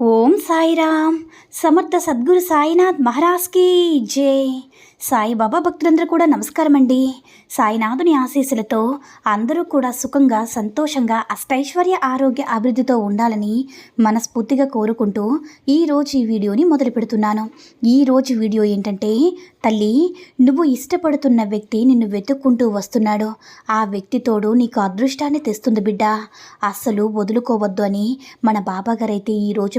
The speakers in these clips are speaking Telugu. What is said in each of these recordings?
ఓం సాయిరామ్. సమర్థ సద్గురు సాయినాథ్ మహారాజ్కి జై. సాయిబాబా భక్తులందరూ కూడా నమస్కారం అండి సాయినాథుని ఆశీస్సులతో అందరూ కూడా సుఖంగా సంతోషంగా అష్టైశ్వర్య ఆరోగ్య అభివృద్ధితో ఉండాలని మనస్ఫూర్తిగా కోరుకుంటూ ఈరోజు ఈ వీడియోని మొదలు పెడుతున్నాను. ఈరోజు వీడియో ఏంటంటే తల్లి నువ్వు ఇష్టపడుతున్న వ్యక్తి నిన్ను వెతుక్కుంటూ వస్తున్నాడు. ఆ వ్యక్తితోడు నీకు అదృష్టాన్ని తెస్తుంది బిడ్డ. అస్సలు వదులుకోవద్దు అని మన బాబాగారైతే ఈరోజు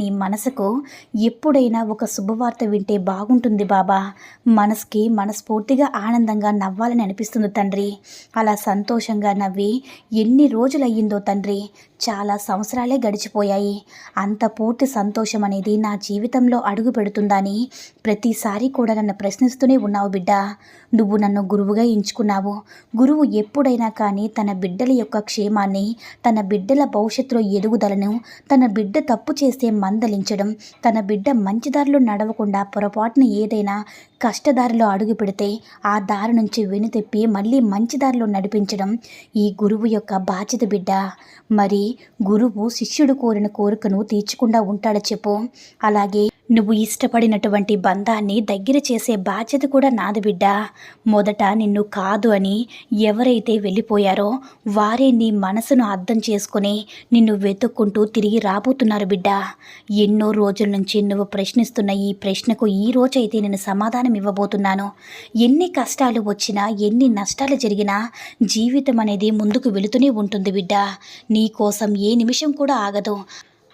నీ మనసుకు ఎప్పుడైనా ఒక శుభవార్త వింటే బాగుంటుంది బాబా. మనసుకి మనస్ఫూర్తిగా ఆనందంగా నవ్వాలని అనిపిస్తుంది తండ్రి. అలా సంతోషంగా నవ్వి ఎన్ని రోజులయ్యిందో తండ్రి. చాలా సంవత్సరాలే గడిచిపోయాయి. అంత పూర్తి సంతోషం అనేది నా జీవితంలో అడుగు పెడుతుందని ప్రతిసారి కూడా నన్ను ప్రశ్నిస్తూనే ఉన్నావు బిడ్డ. నువ్వు నన్ను గురువుగా ఎంచుకున్నావు. గురువు ఎప్పుడైనా కానీ తన బిడ్డల యొక్క క్షేమాన్ని తన బిడ్డల భవిష్యత్తులో ఎదుగుదలను తన బిడ్డ తప్పు చేస్తే మందలించడం తన బిడ్డ మంచి దారిలో నడవకుండా పొరపాటున ఏదైనా కష్టదారిలో అడుగు పెడితే ఆ దారి నుంచి వెనుతెప్పి మళ్ళీ మంచి దారిలో నడిపించడం ఈ గురువు యొక్క బాధ్యత బిడ్డ. మరి గురువు శిష్యుడు కోరిన కోరికను తీర్చకుండా ఉంటాడు చెప్పు. అలాగే నువ్వు ఇష్టపడినటువంటి బంధాన్ని దగ్గర చేసే బాధ్యత కూడా నాది బిడ్డ. మొదట నిన్ను కాదు అని ఎవరైతే వెళ్ళిపోయారో వారే నీ మనసును అర్థం చేసుకుని నిన్ను వెతుక్కుంటూ తిరిగి రాబోతున్నారు బిడ్డ. ఎన్నో రోజుల నుంచి నువ్వు ప్రశ్నిస్తున్న ఈ ప్రశ్నకు ఈ రోజైతే నేను సమాధానం ఇవ్వబోతున్నాను. ఎన్ని కష్టాలు వచ్చినా ఎన్ని నష్టాలు జరిగినా జీవితం అనేది ముందుకు వెళుతూనే ఉంటుంది బిడ్డ. నీ కోసం ఏ నిమిషం కూడా ఆగదు.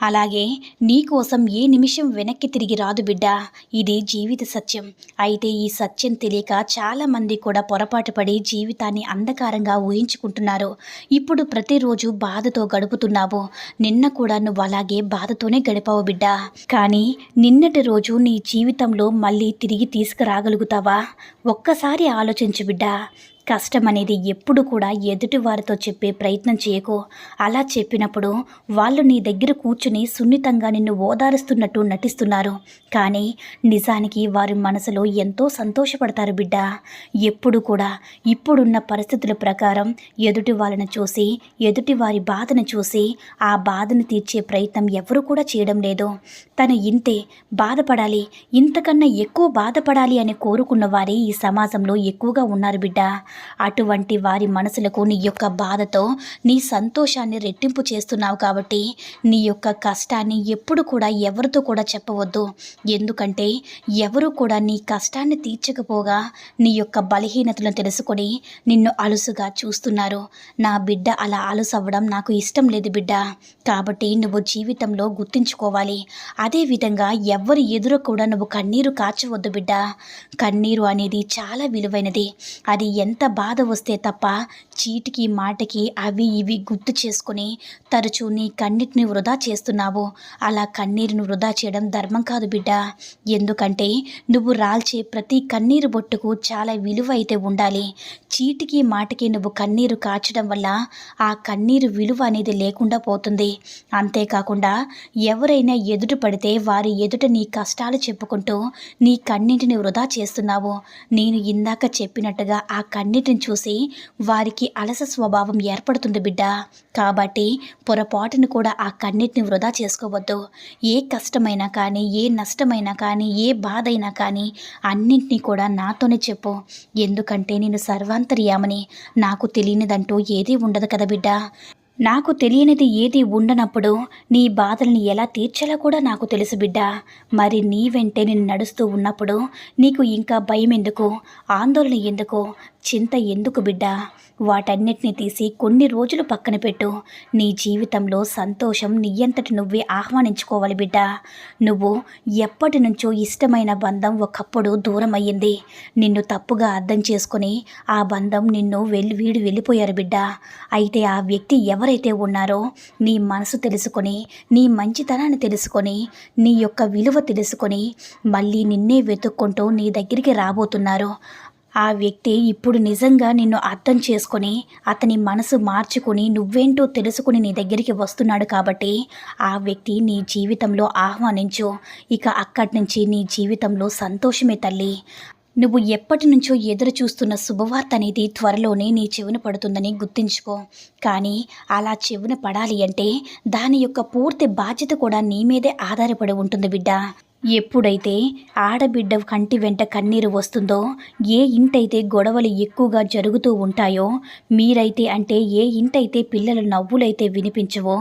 అలాగే నీకోసం ఏ నిమిషం వెనక్కి తిరిగి రాదు బిడ్డ. ఇది జీవిత సత్యం. అయితే ఈ సత్యం తెలియక చాలామంది కూడా పొరపాటు పడి జీవితాన్ని అంధకారంగా ఊహించుకుంటున్నారు. ఇప్పుడు ప్రతిరోజు బాధతో గడుపుతున్నావు. నిన్న కూడా నువ్వు అలాగే బాధతోనే గడిపావు బిడ్డ. కానీ నిన్నటి రోజు నీ జీవితంలో మళ్ళీ తిరిగి తీసుకురాగలుగుతావా? ఒక్కసారి ఆలోచించు బిడ్డ. కష్టం అనేది ఎప్పుడు కూడా ఎదుటి వారితో చెప్పే ప్రయత్నం చేయకు. అలా చెప్పినప్పుడు వాళ్ళు నీ దగ్గర కూర్చుని సున్నితంగా నిన్ను ఓదారుస్తున్నట్టు నటిస్తున్నారు. కానీ నిజానికి వారి మనసులో ఎంతో సంతోషపడతారు బిడ్డ. ఎప్పుడు కూడా ఇప్పుడున్న పరిస్థితుల ప్రకారం ఎదుటి వాళ్ళని చూసి ఎదుటి వారి బాధను చూసి ఆ బాధను తీర్చే ప్రయత్నం ఎవరు కూడా చేయడం లేదు. తను ఇంతే బాధపడాలి ఇంతకన్నా ఎక్కువ బాధపడాలి అని కోరుకున్న వారే ఈ సమాజంలో ఎక్కువగా ఉన్నారు బిడ్డ. అటువంటి వారి మనసులకు నీ యొక్క బాధతో నీ సంతోషాన్ని రెట్టింపు చేస్తున్నావు కాబట్టి నీ యొక్క కష్టాన్ని ఎప్పుడు కూడా ఎవరితో కూడా చెప్పవద్దు. ఎందుకంటే ఎవరు కూడా నీ కష్టాన్ని తీర్చకపోగా నీ యొక్క బలహీనతలను తెలుసుకొని నిన్ను అలుసుగా చూస్తున్నారు. నా బిడ్డ అలా అలసవ్వడం నాకు ఇష్టం లేదు బిడ్డ. కాబట్టి నువ్వు జీవితంలో గుర్తుంచుకోవాలి. అదేవిధంగా ఎవరి ఎదురు కూడా నువ్వు కన్నీరు కాచవద్దు బిడ్డ. కన్నీరు అనేది చాలా విలువైనది. అది ఎంత బాధ వస్తే తప్ప చీటికి మాటకి అవి ఇవి గుర్తు చేసుకుని తరచూ నీ కన్నిటిని వృధా చేస్తున్నావు. అలా కన్నీరును వృధా చేయడం ధర్మం కాదు బిడ్డ. ఎందుకంటే నువ్వు రాల్చే ప్రతి కన్నీరు బొట్టుకు చాలా విలువ అయితే ఉండాలి. చీటికి మాటకి నువ్వు కన్నీరు కాచడం వల్ల ఆ కన్నీరు విలువ అనేది లేకుండా పోతుంది. అంతేకాకుండా ఎవరైనా ఎదుట పడితే వారి ఎదుట నీ కష్టాలు చెప్పుకుంటూ నీ కన్నింటిని వృధా చేస్తున్నావు. నేను ఇందాక చెప్పినట్టుగా ఆ కన్నిటిని చూసి వారికి అలస స్వభావం ఏర్పడుతుంది బిడ్డ. కాబట్టి పొరపాటును కూడా ఆ కన్నిటిని వృధా చేసుకోవద్దు. ఏ కష్టమైనా కానీ ఏ నష్టమైనా కానీ ఏ బాధ అయినా కానీ అన్నింటినీ కూడా నాతోనే చెప్పు. ఎందుకంటే నేను సర్వాంతర్యామని నాకు తెలియనిదంటూ ఏదీ ఉండదు కదా బిడ్డ. నాకు తెలియనిది ఏది ఉండనప్పుడు నీ బాధల్ని ఎలా తీర్చాలో కూడా నాకు తెలుసు బిడ్డ. మరి నీ వెంటే నేను నడుస్తూ ఉన్నప్పుడు నీకు ఇంకా భయం ఎందుకు ఆందోళన ఎందుకు? చింత ఎందుకు బిడ్డ? వాటన్నిటిని తీసి కొన్ని రోజులు పక్కన పెట్టు. నీ జీవితంలో సంతోషం నీయంతటి నువ్వే ఆహ్వానించుకోవాలి బిడ్డ. నువ్వు ఎప్పటి నుంచో ఇష్టమైన బంధం ఒకప్పుడు దూరం అయ్యింది. నిన్ను తప్పుగా అర్థం చేసుకొని ఆ బంధం నిన్ను వెళ్ళి వీడు వెళ్ళిపోయారు బిడ్డ. అయితే ఆ వ్యక్తి ఎవరైతే ఉన్నారో నీ మనసు తెలుసుకొని నీ మంచితనాన్ని తెలుసుకొని నీ యొక్క విలువ తెలుసుకొని మళ్ళీ నిన్నే వెతుక్కుంటూ నీ దగ్గరికి రాబోతున్నారు. ఆ వ్యక్తి ఇప్పుడు నిజంగా నిన్ను అర్థం చేసుకొని అతని మనసు మార్చుకుని నువ్వేంటో తెలుసుకుని నీ దగ్గరికి వస్తున్నాడు కాబట్టి ఆ వ్యక్తి నీ జీవితంలో ఆహ్వానించు. ఇక అక్కడి నుంచి నీ జీవితంలో సంతోషమే తల్లి. నువ్వు ఎప్పటి నుంచో ఎదురు చూస్తున్న శుభవార్త అనేది త్వరలోనే నీ చెవిన పడుతుందని గుర్తుంచుకో. కానీ అలా చెవిన పడాలి అంటే దాని యొక్క పూర్తి బాధ్యత కూడా నీ మీదే ఆధారపడి ఉంటుంది బిడ్డ. ఎప్పుడైతే ఆడబిడ్డ కంటి వెంట కన్నీరు వస్తుందో ఏ ఇంటైతే గొడవలు ఎక్కువగా జరుగుతూ ఉంటాయో మీరైతే అంటే ఏ ఇంటైతే పిల్లల నవ్వులైతే వినిపించవో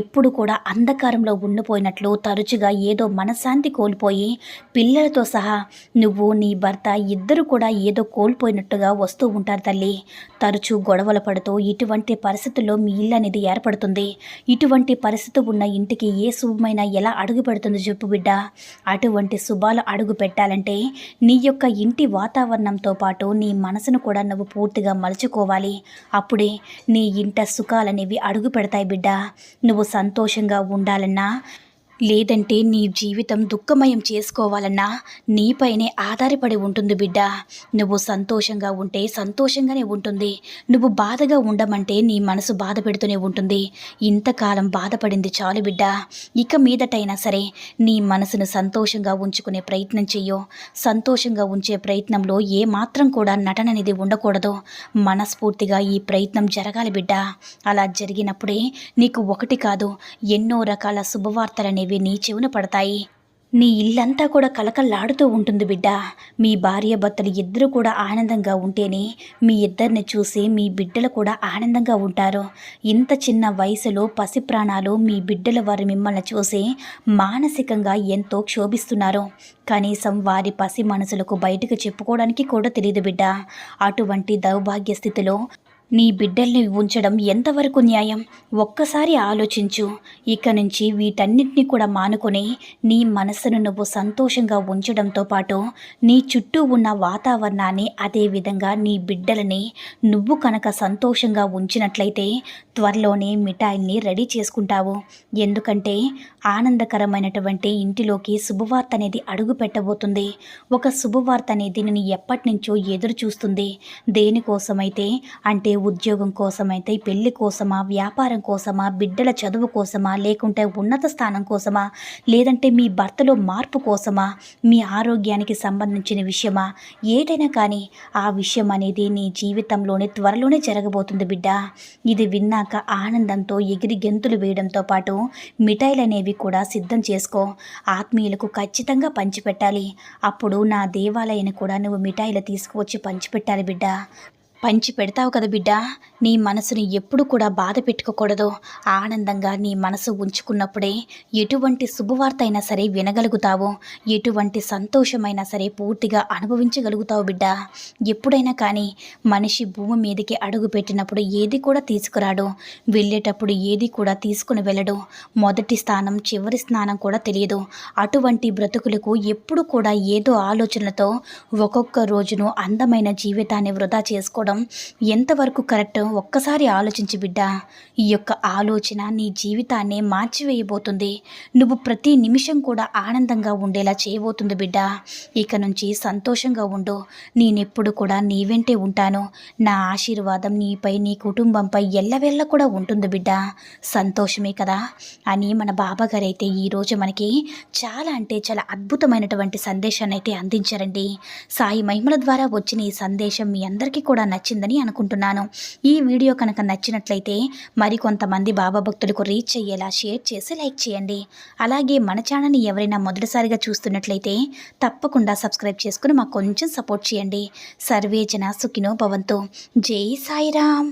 ఎప్పుడు కూడా అంధకారంలో ఉండిపోయినట్లు తరచుగా ఏదో మనశ్శాంతి కోల్పోయి పిల్లలతో సహా నువ్వు నీ భర్త ఇద్దరు కూడా ఏదో కోల్పోయినట్టుగా వస్తూ ఉంటారు తల్లి. తరచూ గొడవలు పడుతూ ఇటువంటి పరిస్థితుల్లో మీ ఇల్లు అనేది ఏర్పడుతుంది. ఇటువంటి పరిస్థితి ఉన్న ఇంటికి ఏ శుభమైనా ఎలా అడుగుపెడుతుంది చెప్పు బిడ్డ. అటువంటి శుభాలు అడుగు పెట్టాలంటే నీ యొక్క ఇంటి వాతావరణంతో పాటు నీ మనసును కూడా నువ్వు పూర్తిగా మలుచుకోవాలి. అప్పుడే నీ ఇంట సుఖాలనేవి అడుగు పెడతాయి బిడ్డ. నువ్వు సంతోషంగా ఉండాలన్నా లేదంటే నీ జీవితం దుఃఖమయం చేసుకోవాలన్నా నీపైనే ఆధారపడి ఉంటుంది బిడ్డ. నువ్వు సంతోషంగా ఉంటే సంతోషంగానే ఉంటుంది. నువ్వు బాధగా ఉండమంటే నీ మనసు బాధ పెడుతూనే ఉంటుంది. ఇంతకాలం బాధపడింది చాలు బిడ్డ. ఇక మీదటైనా సరే నీ మనసును సంతోషంగా ఉంచుకునే ప్రయత్నం చెయ్యో. సంతోషంగా ఉంచే ప్రయత్నంలో ఏ మాత్రం కూడా నటన అనేది ఉండకూడదు. మనస్ఫూర్తిగా ఈ ప్రయత్నం జరగాలి బిడ్డ. అలా జరిగినప్పుడే నీకు ఒకటి కాదు ఎన్నో రకాల శుభవార్తలనేవి అనేవి నీ చెవున పడతాయి. నీ ఇల్లంతా కూడా కలకల్లాడుతూ ఉంటుంది బిడ్డ. మీ భార్య భర్తలు ఇద్దరు కూడా ఆనందంగా ఉంటేనే మీ ఇద్దరిని చూసి మీ బిడ్డలు కూడా ఆనందంగా ఉంటారు. ఇంత చిన్న వయసులో పసి ప్రాణాలు మీ బిడ్డల వారి మిమ్మల్ని చూసి మానసికంగా ఎంతో క్షోభిస్తున్నారు. కనీసం వారి పసి మనసులకు బయటకు చెప్పుకోవడానికి కూడా తెలియదు బిడ్డ. అటువంటి దౌర్భాగ్య స్థితిలో నీ బిడ్డల్ని ఉంచడం ఎంతవరకు న్యాయం? ఒక్కసారి ఆలోచించు. ఇక నుంచి వీటన్నిటిని కూడా మానుకొని నీ మనస్సును నువ్వు సంతోషంగా ఉంచడంతో పాటు నీ చుట్టూ ఉన్న వాతావరణాన్ని అదేవిధంగా నీ బిడ్డలని నువ్వు కనుక సంతోషంగా ఉంచినట్లయితే త్వరలోనే మిఠాయిల్ని రెడీ చేసుకుంటావు. ఎందుకంటే ఆనందకరమైనటువంటి ఇంటిలోకి శుభవార్త అనేది అడుగు పెట్టబోతుంది. ఒక శుభవార్త అనేది నేను ఎప్పటి నుంచో ఎదురు చూస్తుంది. దేనికోసమైతే అంటే ఉద్యోగం కోసమైతే పెళ్ళి కోసమా వ్యాపారం కోసమా బిడ్డల చదువు కోసమా లేకుంటే ఉన్నత స్థానం కోసమా లేదంటే మీ భర్తలో మార్పు కోసమా మీ ఆరోగ్యానికి సంబంధించిన విషయమా ఏదైనా కానీ ఆ విషయం అనేది నీ జీవితంలోనే త్వరలోనే జరగబోతుంది బిడ్డ. ఇది విన్నాక ఆనందంతో ఎగిరి గెంతులు వేయడంతో పాటు మిఠాయిలు అనేవి కూడా సిద్ధం చేసుకో. ఆత్మీయులకు ఖచ్చితంగా పంచిపెట్టాలి. అప్పుడు నా దేవాలయాన్ని కూడా నువ్వు మిఠాయిలు తీసుకువచ్చి పంచిపెట్టాలి బిడ్డ. పంచి పెడతావు కదా బిడ్డ. నీ మనసుని ఎప్పుడు కూడా బాధ పెట్టుకోకూడదు. ఆనందంగా నీ మనసు ఉంచుకున్నప్పుడే ఎటువంటి శుభవార్త అయినా సరే వినగలుగుతావు. ఎటువంటి సంతోషమైనా సరే పూర్తిగా అనుభవించగలుగుతావు బిడ్డ. ఎప్పుడైనా కానీ మనిషి భూమి మీదకి అడుగు పెట్టినప్పుడు ఏది కూడా తీసుకురాడు. వెళ్ళేటప్పుడు ఏది కూడా తీసుకుని వెళ్ళడు. మొదటి స్థానం చివరి స్నానం కూడా తెలియదు. అటువంటి బ్రతుకులకు ఎప్పుడు కూడా ఏదో ఆలోచనలతో ఒక్కొక్క రోజును అందమైన జీవితాన్ని వృధా చేసుకోవడం ఎంతవరకు కరెక్ట్ ఒక్కసారి ఆలోచించి బిడ్డ. ఈ యొక్క ఆలోచన నీ జీవితాన్ని మార్చివేయబోతుంది. నువ్వు ప్రతి నిమిషం కూడా ఆనందంగా ఉండేలా చేయబోతుంది బిడ్డ. ఇక నుంచి సంతోషంగా ఉండు. నేనెప్పుడు కూడా నీ వెంటే ఉంటాను. నా ఆశీర్వాదం నీపై నీ కుటుంబంపై ఎల్లవెల్ల కూడా ఉంటుంది బిడ్డ. సంతోషమే కదా. అని మన బాబాగారు అయితే ఈరోజు మనకి చాలా అంటే చాలా అద్భుతమైనటువంటి సందేశాన్ని అయితే అందించారండి. సాయి మహిమల ద్వారా వచ్చిన ఈ సందేశం మీ అందరికీ కూడా నచ్చిందని అనుకుంటున్నాను. ఈ వీడియో కనుక నచ్చినట్లయితే మరికొంతమంది బాబా భక్తులకు రీచ్ అయ్యేలా షేర్ చేసి లైక్ చేయండి. అలాగే మన ఛానల్ని ఎవరైనా మొదటిసారిగా చూస్తున్నట్లయితే తప్పకుండా సబ్స్క్రైబ్ చేసుకుని మాకు కొంచెం సపోర్ట్ చేయండి. సర్వేజన సుఖినో భవంతు. జై సాయిరామ్.